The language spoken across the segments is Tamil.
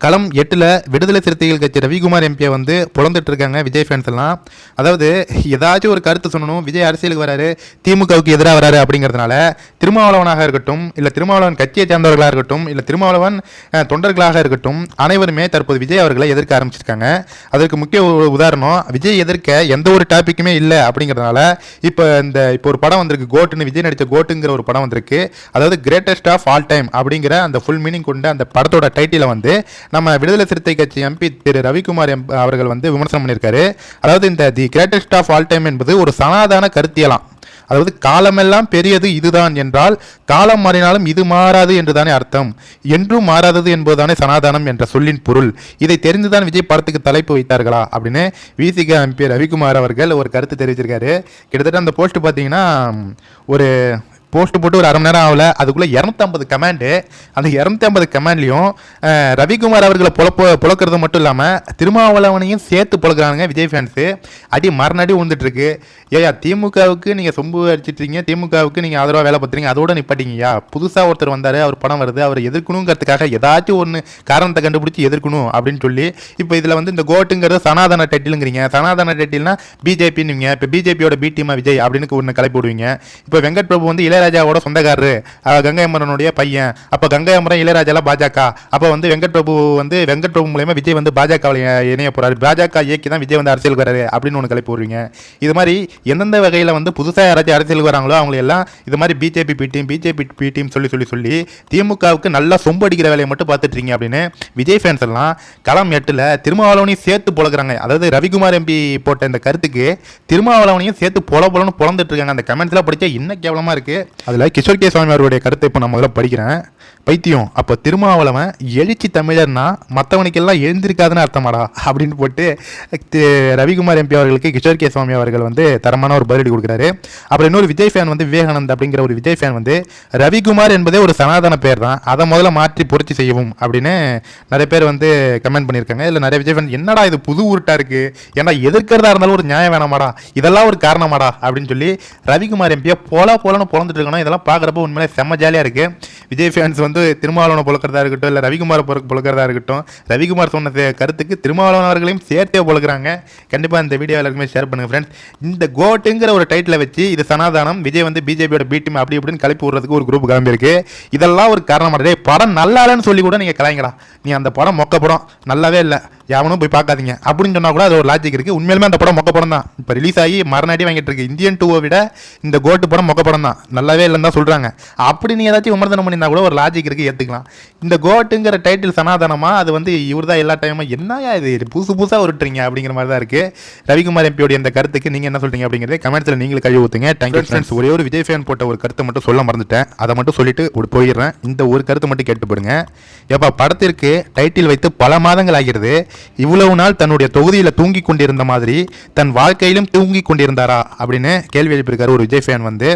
களம் எட்டில் விடுதலை சிறுத்தைகள் கட்சி ரவிக்குமார் எம்பியை வந்து புலந்துட்டு இருக்காங்க விஜய் ஃபேன்ஸ் எல்லாம். அதாவது ஏதாச்சும் ஒரு கருத்து சொல்லணும் விஜய் அரசியலுக்கு வராரு திமுகவுக்கு எதிராக வராரு அப்படிங்கிறதுனால திருமாவளவனாக இருக்கட்டும் இல்லை திருமாவளவன் கட்சியை சேர்ந்தவர்களாக இருக்கட்டும் இல்லை திருமாவளவன் தொண்டர்களாக இருக்கட்டும் அனைவருமே தற்போது விஜய் அவர்களை எதிர்க்க ஆரம்பிச்சிருக்காங்க. அதற்கு முக்கிய ஒரு உதாரணம் விஜய் எதிர்க்க எந்த ஒரு டாப்பிக்குமே இல்லை அப்படிங்கிறதுனால இப்போ இந்த இப்போ ஒரு படம் வந்திருக்கு கோட்டுன்னு விஜய் நடித்த கோட்டுங்கிற ஒரு படம் வந்திருக்கு. அதாவது கிரேட்டஸ்ட் ஆஃப் ஆல் டைம் அப்படிங்கிற அந்த ஃபுல் மீனிங் கொண்ட அந்த படத்தோட டைட்டிலை வந்து நம்ம விடுதலை சிறுத்தை கட்சி எம்பி திரு ரவிக்குமார் எம் அவர்கள் வந்து விமர்சனம் பண்ணியிருக்காரு. அதாவது இந்த the greatest of all time என்பது ஒரு சனாதன கருத்தியலாம். அதாவது காலமெல்லாம் பெரியது இதுதான் என்றால் காலம் மாறினாலும் இது மாறாது என்றுதானே அர்த்தம். என்றும் மாறாதது என்பதுதானே சனாதனம் என்ற சொல்லின் பொருள். இதை தெரிந்துதான் விஜய் படத்துக்கு தலைப்பு வைத்தார்களா அப்படின்னு விசிக எம்பி ரவிக்குமார் அவர்கள் ஒரு கருத்து தெரிவிச்சிருக்காரு. கிட்டத்தட்ட அந்த போஸ்ட் பார்த்தீங்கன்னா ஒரு போஸ்ட் போட்டு ஒரு அரை மணி நேரம் ஆகல. அதுக்குள்ளே இரநூத்தம்பது கமாண்டு அந்த இரநூத்தி ஐம்பது கமாண்ட்லையும் ரவிக்குமார் அவர்களை புலப்ப புழக்கிறது மட்டும் இல்லாமல் திருமாவளவனையும் சேர்த்து புழக்கிறானுங்க விஜய் ஃபேன்ஸு அடி மரணடி விழுந்துட்டு ஏயா திமுகவுக்கு நீங்கள் சொம்பு அடிச்சிட்றீங்க திமுகவுக்கு நீங்கள் ஆதரவாக வேலை பார்த்துறீங்க அதோட நிப்பாட்டிங்கய்யா. புதுசாக ஒருத்தர் வந்தார் அவர் படம் வருது அவர் எதிர்க்கணுங்கிறதுக்காக ஏதாச்சும் ஒன்று காரணத்தை கண்டுபிடிச்சி எதிர்க்கணும் அப்படின்னு சொல்லி இப்போ இதில் வந்து இந்த கோட்டுங்கிறது சனாதன டெட்டிலுங்கிறீங்க. சனாதன டெட்டில்னா பிஜேபின்னு இப்போ பிஜேபியோட பி டீமா விஜய் அப்படின்னு ஒன்று கலைப்பிடுவீங்க இப்போ வெங்கட் பிரபு வந்து இளையராஜாவோட சொந்தக்காரரு. கங்கை அமரனுடைய பையன். அப்போ கங்கை அமரன் இளையராஜாலாம் பாஜக. அப்போ வந்து வெங்கட் பிரபு வந்து வெங்கட் பிரபு மூலயமா விஜய் வந்து பாஜகவில் இணைய போறாரு. பாஜக இயக்கி தான் விஜய் வந்து அரசியலுக்கு வராரு அப்படின்னு ஒன்று கிளப்பி விடுவீங்க இது மாதிரி எந்தெந்த வகையில் வந்து புதுசாக யாராச்சும் அரசியலுக்கு வராங்களோ அவங்களெல்லாம் இது மாதிரி BJP B team BJP B team சொல்லி சொல்லி சொல்லி திமுகவுக்கு நல்லா சொம்பு அடிக்கிற வேலையை மட்டும் பார்த்துட்டு அப்படின்னு விஜய் ஃபேன்ஸ் எல்லாம் களம் எட்டில் திருமாவளவனையும் சேர்த்து புழக்கிறாங்க அதாவது ரவிக்குமார் எம்பி போட்ட இந்த கருத்துக்கு திருமாவளவனையும் சேர்த்து பொல பொலன்னு புலந்துட்டு இருக்காங்க. அந்த கமெண்ட்ஸ்லாம் படித்தா இன்னும் கேவலமாக இருக்குது அதில் கிஷோர் கே சுவாமி அவருடைய கருத்தை இப்போ நான் முதல்ல படிக்கிறேன். பைத்தியம். அப்போ திருமாவளவன் எழுச்சி தமிழர்னா மற்றவனுக்கெல்லாம் எழுந்திருக்காதுன்னு அர்த்தமாடா அப்படின்னு போட்டு ரவிக்குமார் எம்பி அவர்களுக்கு கிஷோர் கே. சுவாமி அவர்கள் வந்து தரமான ஒரு பதிலடி கொடுக்குறாரு. அப்புறம் இன்னொரு விஜய் ஃபேன் வந்து விவேகானந்த் அப்படிங்கிற ஒரு விஜய் ஃபேன் வந்து ரவிக்குமார் என்பதே ஒரு சனாதன பேர் தான். அதை முதல்ல மாற்றி புரட்சி செய்யவும் அப்படின்னு நிறைய பேர் வந்து கமெண்ட் பண்ணியிருக்காங்க. இதில் நிறைய விஜய் ஃபேன் என்னடா இது புது உருட்டாக இருக்குது ஏன்னா எதிர்க்கிறதா இருந்தாலும் ஒரு நியாயம் வேணாமாடா? இதெல்லாம் ஒரு காரணமாடா? அப்படின்னு சொல்லி ரவிக்குமார் எம்பியை போல போலன்னு பிறந்துட்டு இருக்கணும் இதெல்லாம் பார்க்குறப்ப உண்மையிலே செம்ம ஜாலியாக இருக்குது விஜய் ஃபேன் ஃபேன்ஸ் வந்து திருமாவளவனை பொழுக்கிறதா இருக்கட்டும் இல்லை ரவிக்குமார் புழ- இருக்கட்டும் ரவிக்குமார் சொன்ன கருத்துக்கு திருமாவளவன் அவர்களையும் சேர்த்தே பொழுக்கிறாங்க கண்டிப்பாக இந்த வீடியோ எல்லாருக்குமே ஷேர் பண்ணுங்க ஃப்ரெண்ட்ஸ் இந்த கோட்டுங்கிற ஒரு டைட்டில் வச்சு இது சனாதானம் விஜய் வந்து பிஜேபியோட பி அப்படி இப்படின்னு கலப்பி விடுறதுக்கு ஒரு குரூப் கிளம்பியிருக்கு. இதெல்லாம் ஒரு காரணமாக படம் நல்லா இல்லைன்னு சொல்லி கூட நீங்கள் கலாய்ங்கடா. நீ அந்த படம் மொக்க படம் நல்லாவே இல்லை. எவனும் போய் பார்க்காதீங்க. அப்படின்னு சொன்னா கூட அது ஒரு லாஜிக் இருக்கு. உண்மையிலுமே அந்த படம் மொக்க படம் தான் இப்போ ரிலீஸ் ஆகி மறுநாடி வாங்கிட்டு இருக்கு. இந்தியன் டூவை விட இந்த கோட்டு படம் மொக்க படம் தான் நல்லாவே இல்லைன்னு தான் சொல்றாங்க. அப்படி நீ ஏதாச்சும் விமர்சனம் பண்ணியிருந்தா கூட ஒரு லாஜிக் இருக்கு ஏத்துக்கலாம். இந்த கோட்டுங்கிற டைட்டில் சனாதனமா அது வந்து இவர் தான் எல்லா டைமும் என்னயா இது? புதுசு புதுசா உருட்டுறீங்க அப்படிங்கிற மாதிரி தான் இருக்கு. ரவிக்குமார் எம்பியோட இந்த கருத்துக்கு நீங்க என்ன சொல்றீங்க அப்படிங்கிறத கமெண்ட்ஸ்ல நீங்களும் கழுவி ஊத்துங்க. தேங்க்யூ ஃப்ரெண்ட்ஸ் ஒரே ஒரு விஜய் ஃபேன் போட்ட ஒரு கருத்தை மட்டும் சொல்ல மறந்துட்டேன். அதை மட்டும் சொல்லிட்டு போயிடுறேன். இந்த ஒரு கருத்தை மட்டும் கேட்டு போடுங்க. எப்பா படத்திற்கு டைட்டில் வைத்து பல மாதங்கள் ஆகிறது. இவ்வளவு நாள் தன்னுடைய தொகுதியில் தூங்கி கொண்டிருந்த மாதிரி தன் வாழ்க்கையிலும் தூங்கி கொண்டிருந்தாரா அப்படின்னு கேள்வி எழுப்பியிருக்காரு ஒரு விஜய் ஃபேன் வந்து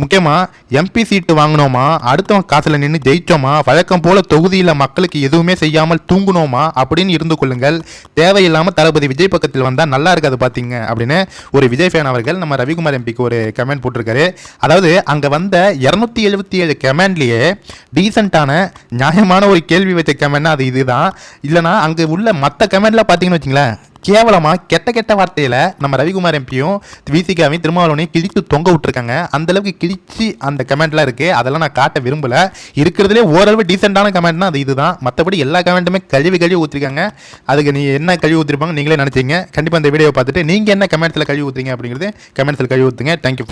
முக்கியமாக எம்பி சீட்டு வாங்கினோமா? அடுத்தவன் காசில் நின்று ஜெயிச்சோமா? வழக்கம் போல் தொகுதியில் மக்களுக்கு எதுவுமே செய்யாமல் தூங்குனோமா? அப்படின்னு இருந்து கொள்ளுங்கள். தேவையில்லாமல் தளபதி விஜய் பக்கத்தில் வந்தால் நல்லா இருக்காது பார்த்தீங்க அப்படின்னு ஒரு விஜய் ஃபேன் அவர்கள் நம்ம ரவிக்குமார் எம்பிக்கு ஒரு கமெண்ட் போட்டிருக்காரு. அதாவது அங்கே வந்த இரநூத்தி எழுபத்தி ஏழு கமெண்ட்லேயே டீசெண்டான நியாயமான ஒரு கேள்வி வச்ச கமெண்ட்னா அது இதுதான். இல்லைனா அங்கே உள்ள மற்ற மற்ற கமெண்ட்ல பார்த்தீங்கன்னு வச்சுங்களேன் கேவலமா கெட்ட கெட்ட வார்த்தையில நம்ம ரவிக்குமார் எம்பியும் விசிகாவையும் திருமாவளவனையும் கிழித்து தொங்க விட்டுருக்காங்க. அந்த அளவுக்கு கிழிச்சு அந்த கமெண்ட்லாம் இருக்கு. அதெல்லாம் நான் காட்ட விரும்பல. இருக்கிறதுலே ஓரளவு டீசெண்டான கமெண்ட்னா அது இதுதான். மற்றபடி எல்லா கமெண்ட்டுமே கழுவி கழுவி ஊற்றிருக்காங்க அதுக்கு நீ என்ன கழுவி ஊற்றிருப்பாங்க நீங்களே நினைச்சீங்க. கண்டிப்பாக இந்த வீடியோ பார்த்துட்டு நீங்கள் என்ன கமெண்ட்ஸில் கழுவி ஊற்றுங்க அப்படிங்கிறது கமெண்ட்ஸில் கழுவி ஊற்றுங்க தேங்க்யூ